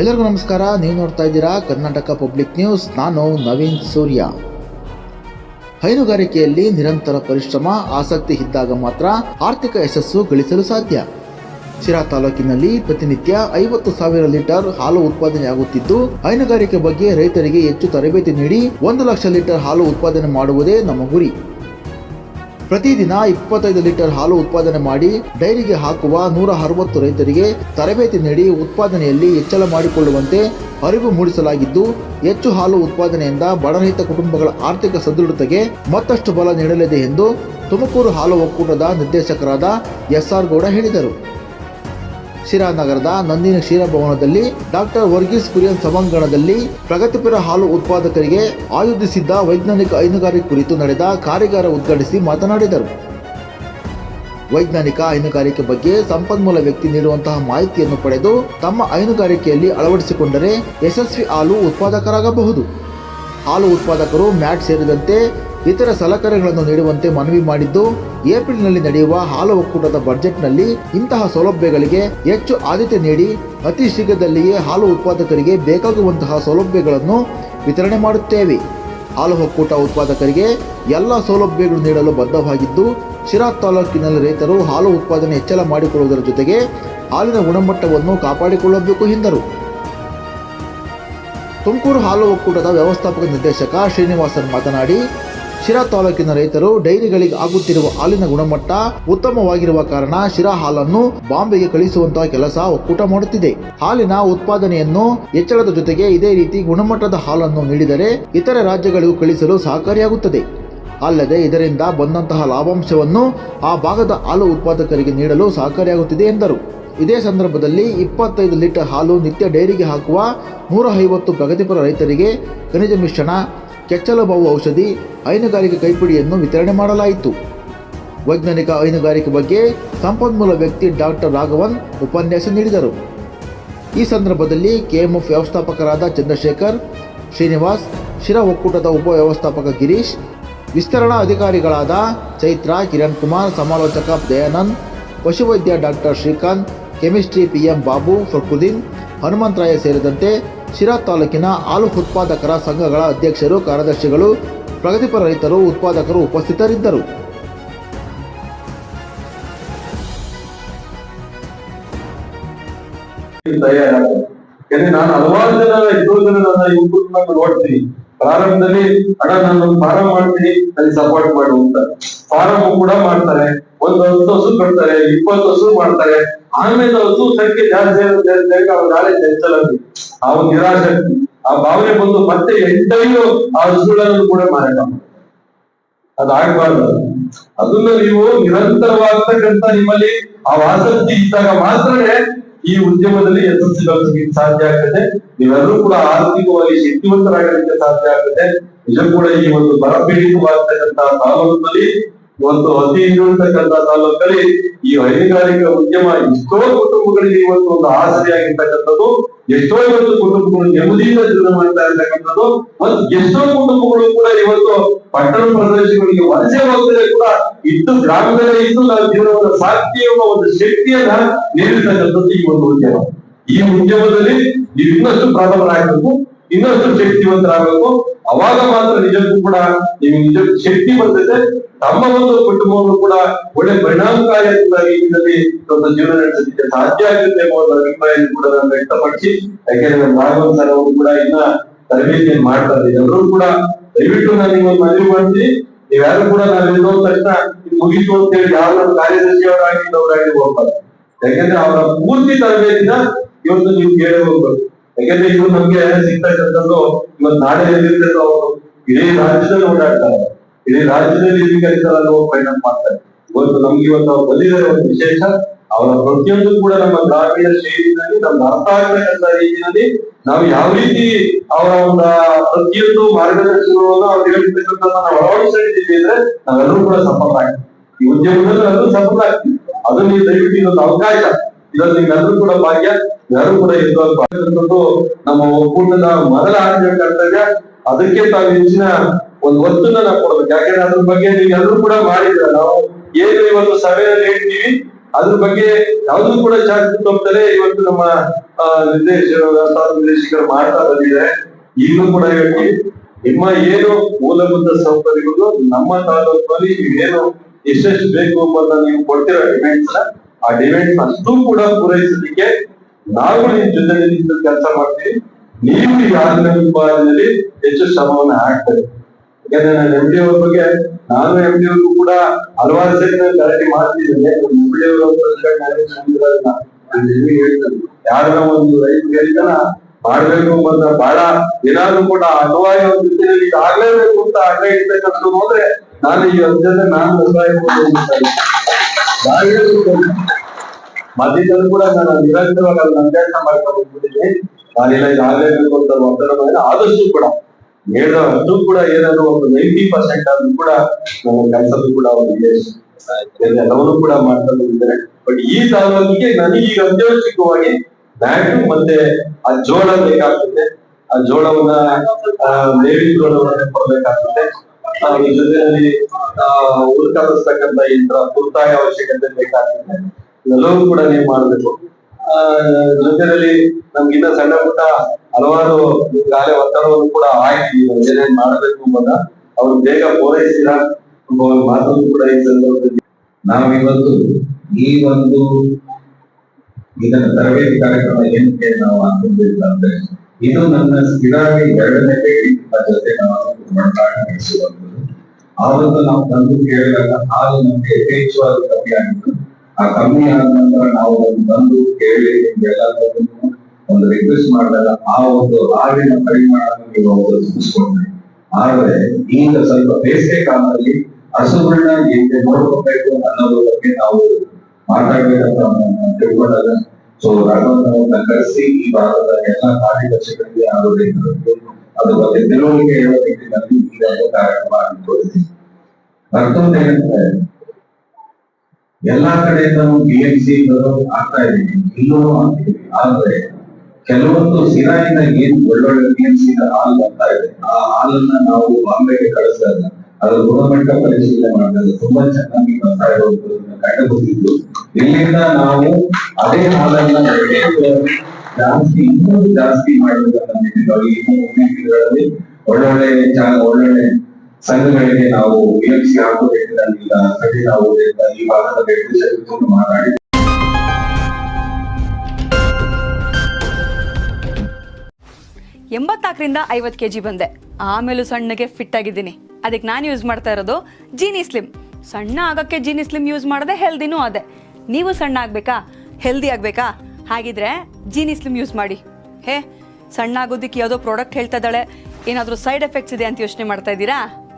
ಎಲ್ಲರಿಗೂ ನಮಸ್ಕಾರ. ನೀವು ನೋಡ್ತಾ ಇದ್ದೀರಾ ಕರ್ನಾಟಕ ಪಬ್ಲಿಕ್ ನ್ಯೂಸ್ ನಾನು ನವೀನ್ ಸೂರ್ಯ. ಹೈನುಗಾರಿಕೆಯಲ್ಲಿ ನಿರಂತರ ಪರಿಶ್ರಮ, ಆಸಕ್ತಿ ಇದ್ದಾಗ ಮಾತ್ರ ಆರ್ಥಿಕ ಯಶಸ್ಸು ಗಳಿಸಲು ಸಾಧ್ಯ. ಶಿರಾ ತಾಲೂಕಿನಲ್ಲಿ ಪ್ರತಿನಿತ್ಯ ಐವತ್ತು ಸಾವಿರ ಲೀಟರ್ ಹಾಲು ಉತ್ಪಾದನೆಯಾಗುತ್ತಿದ್ದು ಹೈನುಗಾರಿಕೆ ಬಗ್ಗೆ ರೈತರಿಗೆ ಹೆಚ್ಚು ತರಬೇತಿ ನೀಡಿ ಒಂದು ಲಕ್ಷ ಲೀಟರ್ ಹಾಲು ಉತ್ಪಾದನೆ ಮಾಡುವುದೇ ನಮ್ಮ ಗುರಿ. ಪ್ರತಿದಿನ ಇಪ್ಪತ್ತೈದು ಲೀಟರ್ ಹಾಲು ಉತ್ಪಾದನೆ ಮಾಡಿ ಡೈರಿಗೆ ಹಾಕುವ ನೂರ ಅರವತ್ತು ರೈತರಿಗೆ ತರಬೇತಿ ನೀಡಿ ಉತ್ಪಾದನೆಯಲ್ಲಿ ಹೆಚ್ಚಳ ಮಾಡಿಕೊಳ್ಳುವಂತೆ ಅರಿವು ಮೂಡಿಸಲಾಗಿದ್ದು, ಹೆಚ್ಚು ಹಾಲು ಉತ್ಪಾದನೆಯಿಂದ ಬಡರಹಿತ ಕುಟುಂಬಗಳ ಆರ್ಥಿಕ ಸದೃಢತೆಗೆ ಮತ್ತಷ್ಟು ಬಲ ನೀಡಲಿದೆ ಎಂದು ತುಮಕೂರು ಹಾಲು ಒಕ್ಕೂಟದ ನಿರ್ದೇಶಕರಾದ ಎಸ್ಆರ್ ಗೌಡ ಹೇಳಿದರು. ಶಿರಾ ನಗರದ ನಂದಿನ ಕ್ಷೀರಭವನದಲ್ಲಿ ಡಾಕ್ಟರ್ ವರ್ಗೀಸ್ ಕುರಿಯನ್ ಸಭಾಂಗಣದಲ್ಲಿ ಪ್ರಗತಿಪರ ಹಾಲು ಉತ್ಪಾದಕರಿಗೆ ಆಯೋಜಿಸಿದ್ದ ವೈಜ್ಞಾನಿಕ ಹೈನುಗಾರಿಕೆ ಕುರಿತು ನಡೆದ ಕಾರ್ಯಾಗಾರ ಉದ್ಘಾಟಿಸಿ ಮಾತನಾಡಿದರು. ವೈಜ್ಞಾನಿಕ ಹೈನುಗಾರಿಕೆ ಬಗ್ಗೆ ಸಂಪನ್ಮೂಲ ವ್ಯಕ್ತಿ ನೀಡುವಂತಹ ಮಾಹಿತಿಯನ್ನು ಪಡೆದು ತಮ್ಮ ಹೈನುಗಾರಿಕೆಯಲ್ಲಿ ಅಳವಡಿಸಿಕೊಂಡರೆ ಯಶಸ್ವಿ ಹಾಲು ಉತ್ಪಾದಕರಾಗಬಹುದು. ಹಾಲು ಉತ್ಪಾದಕರು ಮ್ಯಾಟ್ ಸೇರಿದಂತೆ ಇತರ ಸಲಕರಣೆಗಳನ್ನು ನೀಡುವಂತೆ ಮನವಿ ಮಾಡಿದ್ದು, ಏಪ್ರಿಲ್ನಲ್ಲಿ ನಡೆಯುವ ಹಾಲು ಒಕ್ಕೂಟದ ಬಜೆಟ್ನಲ್ಲಿ ಇಂತಹ ಸೌಲಭ್ಯಗಳಿಗೆ ಹೆಚ್ಚು ಆದ್ಯತೆ ನೀಡಿ, ಅತಿ ಶೀಘ್ರದಲ್ಲಿಯೇ ಹಾಲು ಉತ್ಪಾದಕರಿಗೆ ಬೇಕಾಗುವಂತಹ ಸೌಲಭ್ಯಗಳನ್ನು ವಿತರಣೆ ಮಾಡುತ್ತೇವೆ. ಹಾಲು ಒಕ್ಕೂಟ ಉತ್ಪಾದಕರಿಗೆ ಎಲ್ಲ ಸೌಲಭ್ಯಗಳು ನೀಡಲು ಬದ್ಧವಾಗಿದ್ದು, ಶಿರಾ ತಾಲೂಕಿನಲ್ಲಿ ರೈತರು ಹಾಲು ಉತ್ಪಾದನೆ ಹೆಚ್ಚಳ ಮಾಡಿಕೊಳ್ಳುವುದರ ಜೊತೆಗೆ ಹಾಲಿನ ಗುಣಮಟ್ಟವನ್ನು ಕಾಪಾಡಿಕೊಳ್ಳಬೇಕು ಎಂದರು. ತುಮಕೂರು ಹಾಲು ಒಕ್ಕೂಟದ ವ್ಯವಸ್ಥಾಪಕ ನಿರ್ದೇಶಕ ಶ್ರೀನಿವಾಸನ್ ಮಾತನಾಡಿ ಶಿರಾ ತಾಲೂಕಿನ ರೈತರು ಡೈರಿಗಳಿಗೆ ಆಗುತ್ತಿರುವ ಹಾಲಿನ ಗುಣಮಟ್ಟ ಉತ್ತಮವಾಗಿರುವ ಕಾರಣ ಶಿರಾ ಹಾಲನ್ನು ಬಾಂಬೆಗೆ ಕಳಿಸುವಂತಹ ಕೆಲಸ ಒಕ್ಕೂಟ ಮಾಡುತ್ತಿದೆ. ಹಾಲಿನ ಉತ್ಪಾದನೆಯನ್ನು ಹೆಚ್ಚಳದ ಜೊತೆಗೆ ಇದೇ ರೀತಿ ಗುಣಮಟ್ಟದ ಹಾಲನ್ನು ನೀಡಿದರೆ ಇತರೆ ರಾಜ್ಯಗಳಿಗೂ ಕಳಿಸಲು ಸಹಕಾರಿಯಾಗುತ್ತದೆ. ಅಲ್ಲದೆ ಇದರಿಂದ ಬಂದಂತಹ ಲಾಭಾಂಶವನ್ನು ಆ ಭಾಗದ ಹಾಲು ಉತ್ಪಾದಕರಿಗೆ ನೀಡಲು ಸಹಕಾರಿಯಾಗುತ್ತಿದೆ ಎಂದರು. ಇದೇ ಸಂದರ್ಭದಲ್ಲಿ ಇಪ್ಪತ್ತೈದು ಲೀಟರ್ ಹಾಲು ನಿತ್ಯ ಡೈರಿಗೆ ಹಾಕುವ ನೂರ ಐವತ್ತು ಪ್ರಗತಿಪರ ರೈತರಿಗೆ ಖನಿಜ ಮಿಶ್ರಣ ಕೆಚ್ಚಲುಬಾವು ಔಷಧಿ ಹೈನುಗಾರಿಕೆ ಕೈಪಿಡಿಯನ್ನು ವಿತರಣೆ ಮಾಡಲಾಯಿತು. ವೈಜ್ಞಾನಿಕ ಹೈನುಗಾರಿಕೆ ಬಗ್ಗೆ ಸಂಪನ್ಮೂಲ ವ್ಯಕ್ತಿ ಡಾಕ್ಟರ್ ರಾಘವನ್ ಉಪನ್ಯಾಸ ನೀಡಿದರು. ಈ ಸಂದರ್ಭದಲ್ಲಿ ಕೆಎಂಎಫ್ ವ್ಯವಸ್ಥಾಪಕರಾದ ಚಂದ್ರಶೇಖರ್, ಶ್ರೀನಿವಾಸ್, ಶಿರ ಒಕ್ಕೂಟದ ಉಪ ವ್ಯವಸ್ಥಾಪಕ ಗಿರೀಶ್, ವಿಸ್ತರಣಾ ಅಧಿಕಾರಿಗಳಾದ ಚೈತ್ರ, ಕಿರಣ್ ಕುಮಾರ್, ಸಮಾಲೋಚಕ ದಯಾನಂದ್, ಪಶುವೈದ್ಯ doctor Srikanth, chemistry PM Babu, Farkuddin, Hanumantharaya ಸೇರಿದಂತೆ ಶಿರಾ ತಾಲೂಕಿನ ಹಾಲು ಉತ್ಪಾದಕರ ಸಂಘಗಳ ಅಧ್ಯಕ್ಷರು, ಕಾರ್ಯದರ್ಶಿಗಳು, ಪ್ರಗತಿಪರ ರೈತರು, ಉತ್ಪಾದಕರು ಉಪಸ್ಥಿತರಿದ್ದರು. ಯಾಕಂದ್ರೆ ನಾನು ಹಲವಾರು ಜನ ಇಬ್ಬರು ಜನ ನನ್ನ ಯೂಟ್ಯೂಬ್ ನಾಗ ನೋಡ್ತೀನಿ. ಪ್ರಾರಂಭದಲ್ಲಿ ಅಣ್ಣ ನಾನು ಫಾರಂ ಮಾಡ್ತೀನಿ, ಅಲ್ಲಿ ಸಪೋರ್ಟ್ ಮಾಡು ಅಂತ. ಫಾರಂ ಕೂಡ ಮಾಡ್ತಾರೆ. ಒಂದು ಹತ್ತು ಹಸು ಕಟ್ತಾರೆ, ಇಪ್ಪತ್ತು ಹಸು ಮಾಡ್ತಾರೆ. ಆಮೇಲೆ ಹಸು ಸಂಖ್ಯೆ ಜಾಸ್ತಿ ಆಗುತ್ತೆ ಅವ್ರು ನಾಳೆ ಆ ಒಂದು ನಿರಾಸಕ್ತಿ ಆ ಭಾವನೆ ಬಂದು ಮತ್ತೆ ಎಂಟೈದು ಆ ಕೂಡ ಮಾರಾಟ. ಅದಾಗಬಾರ್ದು ಅದನ್ನ ನೀವು ನಿರಂತರವಾಗ್ತಕ್ಕಂತ ನಿಮ್ಮಲ್ಲಿ ಆ ಆಸಕ್ತಿ ಇದ್ದಾಗ ಮಾತ್ರನೇ ಈ ಉದ್ಯಮದಲ್ಲಿ ಯಶಸ್ಸು ಗಳಿಸಲಿಕ್ಕೆ ಸಾಧ್ಯ ಆಗ್ತದೆ. ನೀವೆಲ್ಲರೂ ಕೂಡ ಆರ್ಥಿಕವಾಗಿ ಶಕ್ತಿವಂತರಾಗಲಿಕ್ಕೆ ಸಾಧ್ಯ ಆಗ್ತದೆ. ನಿಜ ಕೂಡ ಈ ಒಂದು ಬರಪೀಡಿತವಾಗ್ತಕ್ಕಂತಹ ತಾಲೂಕಿನಲ್ಲಿ ಇವತ್ತು ಅತಿ ಇರುವಂತಕ್ಕಂತ ತಾಲೂಕಲ್ಲಿ ಈ ಹೈನುಗಾರಿಕಾ ಉದ್ಯಮ ಎಷ್ಟೋ ಕುಟುಂಬಗಳಿಗೆ ಇವತ್ತು ಒಂದು ಆಸರೆಯಾಗಿರ್ತಕ್ಕಂಥದ್ದು, ಎಷ್ಟೋ ಇವತ್ತು ಕುಟುಂಬಗಳು ನೆಮ್ಮದಿಯಿಂದ ಜೀವನ ಮಾಡ್ತಾ ಇರ್ತಕ್ಕಂಥದ್ದು, ಮತ್ತು ಎಷ್ಟೋ ಕುಟುಂಬಗಳು ಕೂಡ ಇವತ್ತು ಪಟ್ಟಣ ಪ್ರದೇಶಗಳಿಗೆ ವಲಸೆ ಹೋಗದೆ ಕೂಡ ಇದ್ದು ಗ್ರಾಮದಲ್ಲೇ ಇದ್ದು ನಾವು ಜೀವನವನ್ನು ಸಾಧ್ಯ ಎಂಬ ಒಂದು ಶಕ್ತಿಯನ್ನ ನೀಡಿರ್ತಕ್ಕಂಥದ್ದು ಈ ಒಂದು ಉದ್ಯಮ. ಈ ಉದ್ಯಮದಲ್ಲಿ ಇನ್ನಷ್ಟು ಪ್ರಾರಂಭರಾಗಬೇಕು ಇನ್ನಷ್ಟು ಶಕ್ತಿವಂತರಾಗಬೇಕು. ಅವಾಗ ಮಾತ್ರ ನಿಜಕ್ಕೂ ಕೂಡ ನಿಮ್ಗೆ ನಿಜ ಶಕ್ತಿ ಬರ್ತದೆ ತಮ್ಮ ಒಂದು ಕುಟುಂಬವನ್ನು ಕೂಡ ಒಳ್ಳೆ ಪರಿಣಾಮಕಾರಿಯಾಗಿ ಇದರಲ್ಲಿ ತಮ್ಮ ಜೀವನ ನಡೆಸಲಿಕ್ಕೆ ಸಾಧ್ಯ ಆಗುತ್ತೆ ಎಂಬ ಒಂದು ಅಭಿಪ್ರಾಯವನ್ನು ಕೂಡ ನಾನು ವ್ಯಕ್ತಪಡಿಸಿ, ಯಾಕೆಂದ್ರೆ ನಮ್ಮ ಸರ್ ಅವರು ಕೂಡ ಇನ್ನ ತರಬೇತಿಯನ್ನು ಮಾಡ್ತಾರೆ ಎಲ್ಲರೂ ಕೂಡ ದಯವಿಟ್ಟು ನಾನು ನಿಮ್ಮನ್ನು ಮನವಿ ಮಾಡ್ತೀನಿ. ನೀವ್ಯಾರು ಕೂಡ ನಾವು ಎಲ್ಲೋ ತಕ್ಷಣ ಮುಗಿತು ಅಂತ ಹೇಳಿ ಯಾವ ನಮ್ಮ ಕಾರ್ಯದರ್ಶಿಯವರಾಗಿ ಅವರಾಗಿ ಹೋಗ್ಬಾರ್ದು. ಯಾಕಂದ್ರೆ ಅವರ ಪೂರ್ತಿ ತರಬೇತಿನ ಇವತ್ತು ನೀವು ಕೇಳಿ ಹೋಗ್ಬೇಕು ಯಾಕಂದ್ರೆ ಇವರು ನಮ್ಗೆ ಸಿಗ್ತಕ್ಕಂಥದ್ದು ಇವತ್ತು ನಾಳೆ ಎಲ್ಲಿರ್ತಕ್ಕಂಥ ಅವರು ಇಡೀ ರಾಜ್ಯದಲ್ಲಿ ಓಡಾಡ್ತಾರೆ. ಇಡೀ ರಾಜ್ಯದಲ್ಲಿ ಸ್ವೀಕರಿಸಲಾಗುವ ಪರಿಣಾಮ ಮಾಡ್ತಾರೆ. ಇವತ್ತು ನಮ್ಗೆ ಇವತ್ತು ಅವ್ರು ಬಂದಿದ್ದಾರೆ ಒಂದು ವಿಶೇಷ, ಅವರ ಪ್ರತಿಯೊಂದು ಕೂಡ ನಮ್ಮ ಗ್ರಾಮೀಣ ಶೈಲಿನಲ್ಲಿ, ನಮ್ಮ ಅರ್ಥ ರೀತಿಯಲ್ಲಿ ನಾವು ಯಾವ ರೀತಿ ಅವರ ಒಂದು ಪ್ರತಿಯೊಂದು ಮಾರ್ಗದರ್ಶನವನ್ನು ಅವ್ರು ಹೇಳ್ತಕ್ಕಂಥ ನಾವು ಅಳವಡಿಸಿದ್ದೀವಿ ಅಂದ್ರೆ ನಾವೆಲ್ಲರೂ ಕೂಡ ಸಫಲ ಆಗ್ತೀವಿ ಈ ಉದ್ಯಮದಲ್ಲಿ ಎಲ್ಲರೂ ಸಫಲ ಆಗ್ತೀವಿ ಅದು ನೀವು ದಯವಿಟ್ಟು ಇನ್ನೊಂದು ಅವಕಾಶ. ಇದರಲ್ಲಿ ನೀವೆಲ್ಲರೂ ಕೂಡ ಭಾಗ್ಯ. ಯಾರು ಕೂಡ ಎದ್ದು ನಮ್ಮ ಒಕ್ಕೂಟದ ಮೊದಲ ಆದ್ಯ ಅದಕ್ಕೆ ತಾವು ಹೆಚ್ಚಿನ ಒಂದು ಒತ್ತನ್ನ ನಾವು ಕೊಡ್ಬೇಕು. ಯಾಕಂದ್ರೆ ಅದ್ರ ಬಗ್ಗೆ ನೀವು ಎಲ್ಲರೂ ಕೂಡ ಮಾಡಿದ್ರ ನಾವು ಏನು ಇವತ್ತು ಸಭೆಯಲ್ಲಿ ಹೇಳ್ತೀವಿ. ಅದ್ರ ಬಗ್ಗೆ ಯಾವ್ದು ಕೂಡ ಜಾಸ್ತಿ ತಪ್ಪದೆ ಇವತ್ತು ನಮ್ಮ ನಿರ್ದೇಶಕರು ನಿರ್ದೇಶಕರು ಮಾಡ್ತಾ ಬಂದಿದ್ದಾರೆ. ಈಗಲೂ ಕೂಡ ಹೇಳ್ತೀವಿ ನಿಮ್ಮ ಏನು ಮೂಲಭೂತ ಸೌಕರ್ಯಗಳು ನಮ್ಮ ತಾಲೂಕಿನಲ್ಲಿ ನೀವೇನು ಎಷ್ಟೆಷ್ಟು ಬೇಕು ಎಂಬುದನ್ನ ನೀವು ಕೊಡ್ತಿರೋ ಡಿಮ್ಯಾಂಡ್ಸ್ ಆ ಡಿಮ್ಯಾಂಡ್ಸ್ ಅಷ್ಟು ಕೂಡ ಪೂರೈಸಲಿಕ್ಕೆ ನಾವು ನಿಮ್ ಜೊತೆ ಕೆಲಸ ಮಾಡ್ತೀವಿ. ನೀವು ಈ ಹೆಚ್ಚು ಶ್ರಮವನ್ನು ಹಾಕ್ತಾರೆ ಯಾಕಂದ್ರೆ ನಾನು ಎಂ ಡಿ ಅವ್ರ ಬಗ್ಗೆ, ನಾನು ಎಂ ಡಿ ಅವ್ರಿಗೂ ಕೂಡ ಹಲವಾರು ಸರಿ ನಾನು ಗಲಾಟೆ ಮಾಡ್ತಿದ್ದೇನೆ ಎಂ ಡಿ ಅವರು ಯಾರನ್ನ ಒಂದು ರೈತ ಹೇಳಿದನ ಮಾಡ್ಬೇಕು ಅಂತ ಬಹಳ ಏನಾದ್ರು ಕೂಡ ಅನುವಾಯ ಇದು ಆಗ್ಲೇಬೇಕು ಅಂತ ಅಡ್ಡ ಇರ್ತಕ್ಕಂಥ ಹೋದ್ರೆ ನಾನು ಈ ಅರ್ಜನ ನಾನು ಮಧ್ಯದಲ್ಲಿ ಕೂಡ ನಾನು ನಿರಂತರವಾಗಿ ಅಭ್ಯಾಸ ಮಾಡ್ಕೊಂಡು ಹೋಗ್ಬಿಟ್ಟಿದ್ದೀನಿ ನಾನೆಲ್ಲ, ಇದು ಆಗ್ಲೇಬೇಕು ಅಂತ ಒತ್ತಡ ಆದಷ್ಟು ಕೂಡ ಹೇಳಿದ ಕೂಡ ಏನಾದ್ರು ಒಂದು ನೈಂಟಿ ಪರ್ಸೆಂಟ್ ಆದ್ರೂ ಕೂಡ ನನ್ನ ಕೆಲಸದ್ದು ಕೂಡ ಒಂದು ಇದೆ. ಎಲ್ಲವನ್ನೂ ಕೂಡ ಮಾಡ್ತಾ ಇದ್ದಾರೆ ಬಟ್ ಈ ತಾಲೂಕಿಗೆ ಈಗ ಅತ್ಯವಶ್ಯಕವಾಗಿ ಬ್ಯಾಂಕ್ ಮತ್ತೆ ಆ ಜೋಳ ಬೇಕಾಗ್ತದೆ. ಆ ಜೋಳವನ್ನ ನೇವಿ ಜೋಳವನ್ನ ಕೊಡ್ಬೇಕಾಗ್ತದೆ. ಅದ್ರ ಜೊತೆಯಲ್ಲಿ ಆ ಉಳ್ಕಾಲಿಸ್ತಕ್ಕಂಥ ಯಂತ್ರ ತುರ್ತಾಯ ಅವಶ್ಯಕತೆ ಬೇಕಾಗ್ತದೆ. ಎಲ್ಲವೂ ಕೂಡ ನೀವು ಮಾಡ್ಬೇಕು. ಜೊತೆಯಲ್ಲಿ ನಮ್ಗಿನ್ನ ಸಣ್ಣ ಪುಟ್ಟ ಹಲವಾರು ಈಗಾಗಲೇ ಒತ್ತಡವನ್ನು ಕೂಡ ಆಯ್ತು ಏನೇನ್ ಮಾಡಬೇಕು ಅಂತ ಅವ್ರು ಬೇಗ ಪೂರೈಸಿದ ಮಾತು ಕೂಡ ಈ ಸಂದರ್ಭದಲ್ಲಿ. ನಾವಿವತ್ತು ಈ ಒಂದು ಇದನ್ನ ತರಬೇತಿ ಕಾರ್ಯಕ್ರಮ ಏನಕ್ಕೆ ನಾವು ಹಾಕೊಂಡಿರ್ತಂದ್ರೆ ಇದು ನನ್ನ ಸ್ಥಿರಾಗಿ ಎರಡನೇ ಜೊತೆ ನಾವು ಮಾಡಿಸುವಂತದ್ದು ಆವತ್ತು ನಾವು ತಂದು ಕೇಳಿದಾಗ ಹಾಲು ನಮ್ಗೆ ಯಥೇಚ್ಛವಾಗಿ ಕಮ್ಮಿ ಆಗಿತ್ತು ಆ ಕಮ್ಮಿ ಆದ ನಂತರ ನಾವು ಒಂದು ಬಂದು ಕೇಳಿ ನಿಮ್ಗೆಲ್ಲದನ್ನು ಒಂದು ರಿಕ್ವೆಸ್ಟ್ ಮಾಡಿದಾಗ ಆ ಒಂದು ಹಾಲಿನ ಪರಿಮಾಣ ಸೂಚಿಸ್ಕೊಂಡ್ರಿ ಆದ್ರೆ ಈಗ ಸ್ವಲ್ಪ ಬೇಸಿಗೆ ಕಾಲದಲ್ಲಿ ಹಸುಗಳನ್ನ ಹೇಗೆ ನೋಡ್ಕೋಬೇಕು ಅನ್ನೋದ್ರ ಬಗ್ಗೆ ನಾವು ಮಾತಾಡ್ಬೇಕಂತ ತಿಳ್ಕೊಂಡಾಗ ಸೊ ರಾಘವನ್ನ ಕರೆಸಿ ಈ ಭಾಗದ ಎಲ್ಲಾ ಕಾರ್ಯದರ್ಶಿಗಳಿಗೆ ರೈತರಿಗೆ ಅದ್ರ ಬಗ್ಗೆ ತಿಳುವಳಿಕೆ ಹೇಳೋ ನಿಟ್ಟಿನಲ್ಲಿ ಈ ಒಂದು ಕಾರ್ಯಕ್ರಮ ಹಮ್ಮಿಕೊಂಡಿದ್ದೀವಿ ಮತ್ತೊಂದು ಏನಂದ್ರೆ ಎಲ್ಲಾ ಕಡೆಯಿಂದಲೂ ಸಿ ಆಗ್ತಾ ಇದ್ದೀವಿ. ಇಲ್ಲೂ ಆದ್ರೆ ಕೆಲವೊಂದು ಸಿರಾಯಿಂದ ಏನ್ ಒಳ್ಳೊಳ್ಳೆ ಸಿ ಹಾಲು ಬರ್ತಾ ಇದೆ. ಆ ಹಾಲನ್ನ ನಾವು ಬಾಂಬೆಗೆ ಕಳಿಸಿದಾಗ ಅದರ ಗುಣಮಟ್ಟ ಪರಿಶೀಲನೆ ಮಾಡಿದ್ರೆ ತುಂಬಾ ಚೆನ್ನಾಗಿ ಬರ್ತಾ ಇರೋದನ್ನ ಕಂಡುಕೊಂಡಿದ್ದು ಇಲ್ಲಿಂದ ನಾವು ಅದೇ ಹಾಲನ್ನ ಜಾಸ್ತಿ, ಇನ್ನೂ ಜಾಸ್ತಿ ಮಾಡಬೇಕಂತ ಇನ್ನೂ ಒಳ್ಳೊಳ್ಳೆ ಚಾ- ಒಳ್ಳೊಳ್ಳೆ ಸಂಘಗಳಿಗೆ ನಾವು ವಿಎಂಸಿ ಎಂ ಕಠಿಣ ನಾವು ಈ ಭಾಗದ ನಿರ್ದೇಶಕರು ಮಾತಾಡಿ ಎಂಬತ್ನಾಲ್ಕರಿಂದ ಐವತ್ತು ಕೆ ಜಿ ಬಂದೆ. ಆಮೇಲೂ ಸಣ್ಣಗೆ ಫಿಟ್ ಆಗಿದ್ದೀನಿ. ಅದಕ್ಕೆ ನಾನು ಯೂಸ್ ಮಾಡ್ತಾ ಇರೋದು ಜೀನಿ ಸ್ಲಿಮ್ ಸಣ್ಣ ಆಗೋಕ್ಕೆ ಜೀನಿ ಸ್ಲಿಮ್ ಯೂಸ್ ಮಾಡಿದೆ ಹೆಲ್ದಿನೂ ಅದೇ. ನೀವು ಸಣ್ಣ ಆಗಬೇಕಾ? ಹೆಲ್ದಿ ಆಗಬೇಕಾ? ಹಾಗಿದ್ರೆ ಜೀನಿ ಸ್ಲಿಮ್ ಯೂಸ್ ಮಾಡಿ. ಹೇ, ಸಣ್ಣ ಆಗೋದಕ್ಕೆ ಯಾವುದೋ ಪ್ರಾಡಕ್ಟ್ ಹೇಳ್ತಾ ಇದ್ದಾಳೆ. ಏನಾದರೂ ಸೈಡ್ ಎಫೆಕ್ಟ್ಸ್ ಇದೆ ಅಂತ ಯೋಚನೆ ಮಾಡ್ತಾ ಇದ್ದೀರಾ?